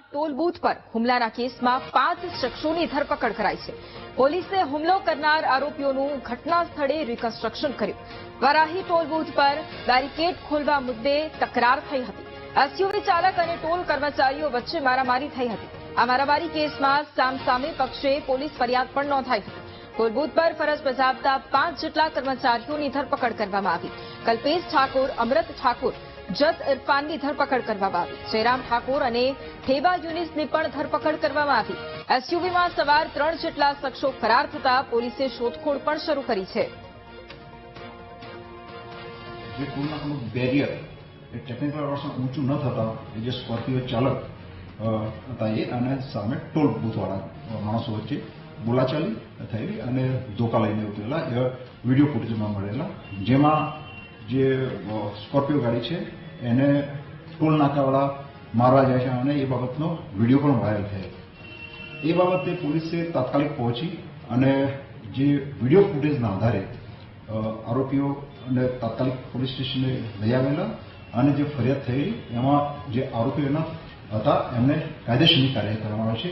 Toll booth પર હુમલાના કેસમાં પાંચ શખ્સોની ધરપકડ કરાઈ છે. પોલીસે હુમલો કરનાર આરોપીઓનું ઘટના સ્થળે રિકન્સ્ટ્રક્શન કર્યું. વરાહી ટોલ બૂથ પર બેરિકેડ ખોલવા મુદ્દે તકરાર થઈ હતી. એસયુવી ચાલક અને ટોલ કર્મચારીઓ વચ્ચે મારામારી થઈ હતી. આ મારામારી કેસમાં સામસામે પક્ષે પોલીસ ફરિયાદ પણ નોંધાઈ હતી. ટોલ બૂથ પર ફરજ બજાવતા પાંચ જેટલા કર્મચારીઓની ધરપકડ કરવામાં આવી. કલ્પેશ ઠાકોર, અમૃત ઠાકોર, જત ઇરફાનની ધરપકડ કરવામાં આવી. જયરામ ઠાકોર અને ઠેબા યુનિસની પણ ધરપકડ કરવામાં આવી. એસયુવીમાં સવાર ત્રણ જેટલા શખ્સો ફરાર થતા પોલીસે શોધખોળ પણ શરૂ કરી છે. જે ઊંચું ન થતા જે સ્કોર્પિયો ચાલક હતા એ, અને સામે ટોલ બૂથવાળા માણસો વચ્ચે બોલાચાલી થયેલી અને ધોકા લઈને ઉતરેલા એવા વીડિયો ફૂટેજમાં મળેલા. જેમાં જે સ્કોર્પિયો ગાડી છે, એને ટોલ નાકાવાળા મારવા જાય છે અને એ બાબતનો વીડિયો પણ વાયરલ થયો એ બાબતે પોલીસે તાત્કાલિક પહોંચી અને જે વીડિયો ફૂટેજના આધારે આરોપીઓ અને તાત્કાલિક પોલીસ સ્ટેશને લઈ આવેલા અને જે ફરિયાદ થયેલી, એમાં જે આરોપીઓના હતા, એમને કાયદેસરની કાર્યવાહી કરવામાં આવે છે.